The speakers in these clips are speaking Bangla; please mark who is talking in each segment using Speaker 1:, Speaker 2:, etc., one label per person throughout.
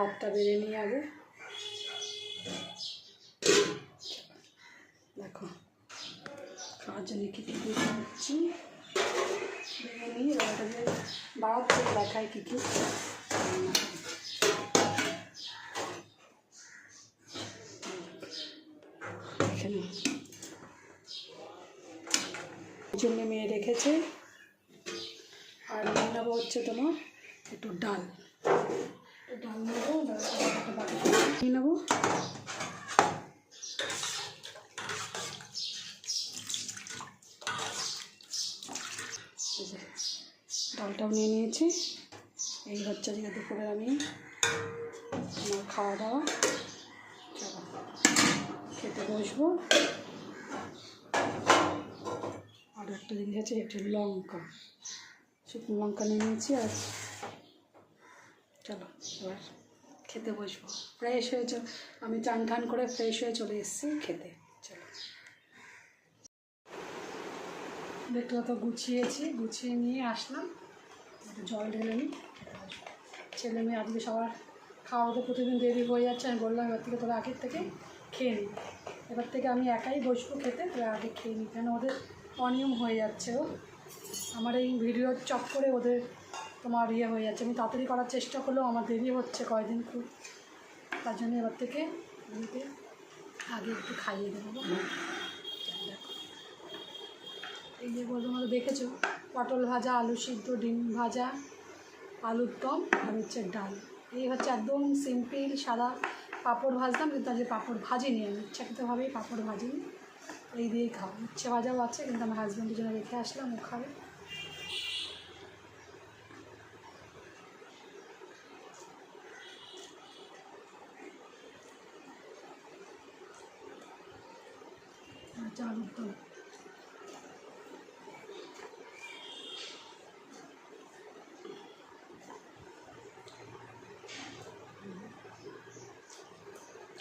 Speaker 1: ভাতটা বেড়ে নিয়ে আগে। দেখো খাওয়ার জন্য কী কী দিয়ে বেড়ে এবার ওটাকে বাড়াচ্ছে দেখায় কী কী। জন্য মেয়ে রেখেছে। আর নিয়ে নেব হচ্ছে তোমার একটু ডাল। ডালটাও নিয়ে নিয়েছি। এই হচ্ছে আজকে দুপুরে আমি আমার খাওয়া দাওয়া। খেতে বসবো। আর একটা জিনিস আছে একটু লঙ্কা। শুকনো লঙ্কা নিয়ে নিয়েছি আর চলো, এবার খেতে বসবো। ফ্রেশ হয়ে চ- আমি চান টান করে ফ্রেশ হয়ে চলে এসেছি খেতে। চলো। দেখলে তো গুছিয়েছি, গুছিয়ে নিয়ে আসলাম। একটু জল ঢেলে নিই ছেলে মেয়ে আজকে সবার খাওয়া তো প্রতিদিন দেরি হয়ে যাচ্ছে, আমি বললাম এবার থেকে তোরা আগের থেকে খেয়ে নিই এবার থেকে আমি একাই বসবো খেতে, তোরা আগে খেয়ে নিই কেন ওদের অনিয়ম হয়ে যাচ্ছে ও আমার এই ভিডিওর চক করে ওদের তোমার ইয়ে হয়ে যাচ্ছে। আমি তাড়াতাড়ি করার চেষ্টা করলেও আমার দেরি হচ্ছে কয়দিন খুব। তার জন্য এবার থেকে আগে একটু খাইয়ে দেবো। এই যে বলতো তোমরা দেখেছ, পটল ভাজা, আলু সিদ্ধ, ডিম ভাজা, আলুর দম আর হচ্ছে ডাল। এই হচ্ছে একদম সিম্পল সাদা পাঁপড় ভাজতাম কিন্তু আজকে পাঁপড় ভাজিনি আমি। ইচ্ছাকৃতভাবেই পাঁপড় ভাজিনি। এই দিয়েই খাও ইচ্ছে ভাজাও আছে, কিন্তু আমার হাজব্যান্ডের জন্য রেখে আসলাম, ও খাবে। আচ্ছা আলুর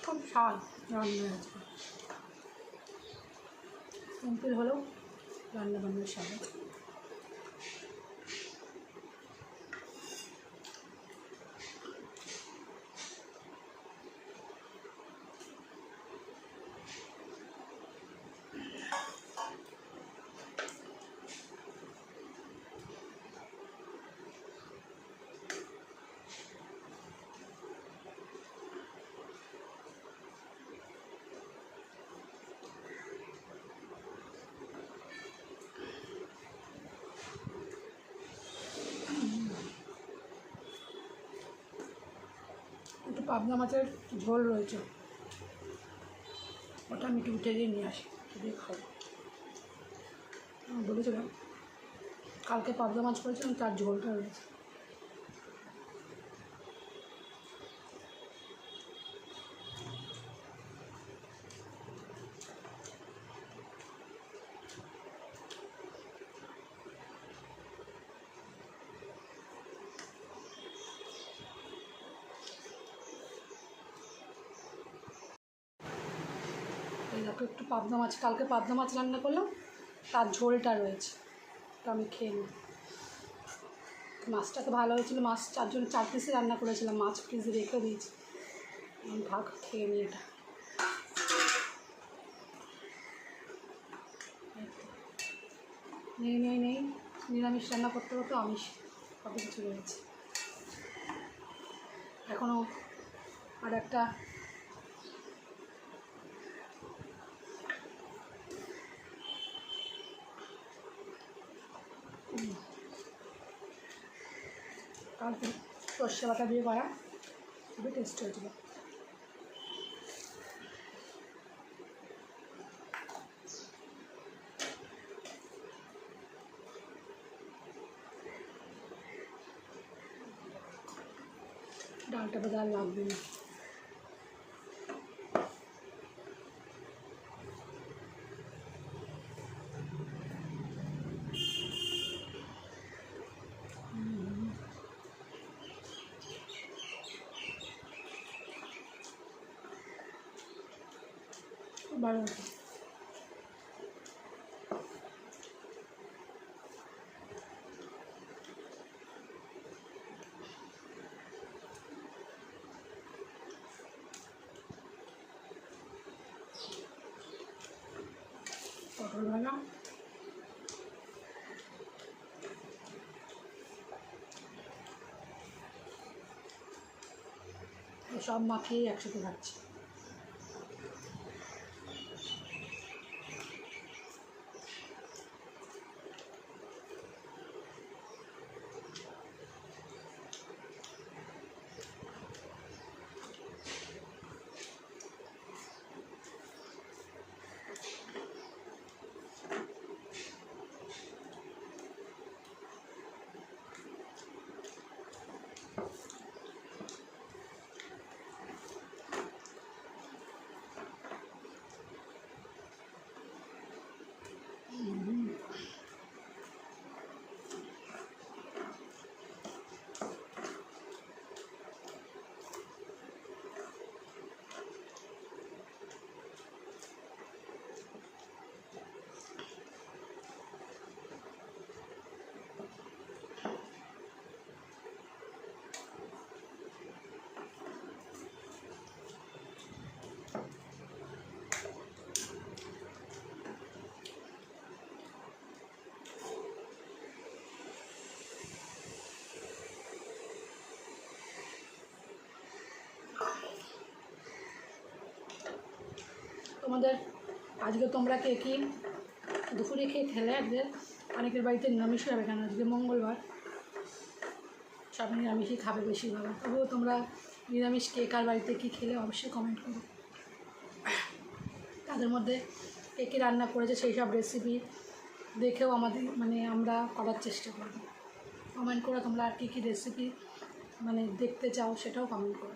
Speaker 1: খুব স্বাদ রান্না আছে সিম্পল হলেও রান্না বান্নার স্বাদ পাবনা মাছের ঝোল রয়েছে। ওটা আমি একটু উঠে দিয়ে নিয়ে আসি দিয়ে খাব। বলেছিলাম, কালকে পাবনা মাছ করেছিলাম, তার ঝোলটা রয়েছে। এই একটু পাবদা মাছ, কালকে পাবদা মাছ রান্না করলাম, তার ঝোলটা রয়েছে, তো আমি খেয়ে নিই। মাছটা তো ভালো হয়েছিল, মাছ চারজন চার পিসে রান্না করেছিলাম, মাছ ফ্রিজে রেখে দিয়েছি। ভাগ, খেয়ে নিই এটা। নেই নেই নেই, নিরামিষ রান্না করতে করতে আমিষ কত কিছু রয়েছে। এখনও আর একটা কালকে সর্ষে বাটা দিয়ে করা খুবই টেস্ট হয়েছিল ডালটা বোধ আর লাগবে না বারো সব মাখিয়ে একসাথে খাচ্ছি তোমাদের, আজকে তোমরা কে কি দুপুরে খেয়ে খেলে? আজকে অনেকের বাড়িতে নিরামিষ হবে কেন? আজকে মঙ্গলবার। সব নিরামিষই খাবে বেশিরভাগ। তবুও তোমরা নিরামিষ কে কার বাড়িতে কী খেলে অবশ্যই কমেন্ট করো। তাদের মধ্যে কে কী রান্না করেছে সেই সব রেসিপি দেখেও আমাদের মানে আমরা করার চেষ্টা করব। কমেন্ট করে তোমরা আর কী কী রেসিপি মানে দেখতে চাও সেটাও কমেন্ট করো।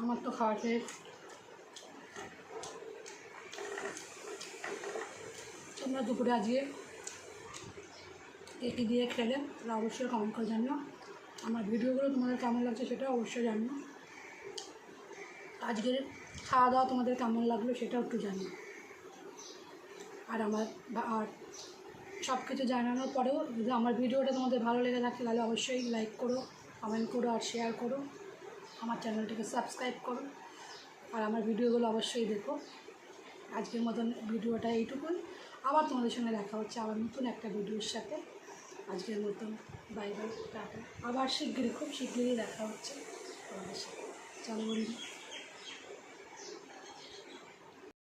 Speaker 1: আমার তো খাওয়া শেষ তোমরা দুপুরে আজকে একে দিয়ে খেলে তারা অবশ্যই কমেন্ট করে জানিও। আমার ভিডিওগুলো তোমাদের কেমন লাগছে সেটা অবশ্যই জানিও। আজকের খাওয়া দাওয়া তোমাদের কেমন লাগল সেটাও একটু জানো আর আমার আর সব কিছু জানানোর পরেও যদি আমার ভিডিওটা তোমাদের ভালো লেগে থাকে তাহলে অবশ্যই লাইক করো কমেন্ট করো আর শেয়ার করো। আমার চ্যানেলটাকে সাবস্ক্রাইব করুন আর আমার ভিডিওগুলো অবশ্যই দেখো। আজকের মতন ভিডিওটা এইটুকুই। আবার তোমাদের সঙ্গে দেখা হচ্ছে আবার নতুন একটা ভিডিওর সাথে। আজকের মতন বাই বাই টাটা। আবার শিগগিরই, খুব শিগগিরই দেখা হচ্ছে তোমাদের সাথে। চলো বন্ধু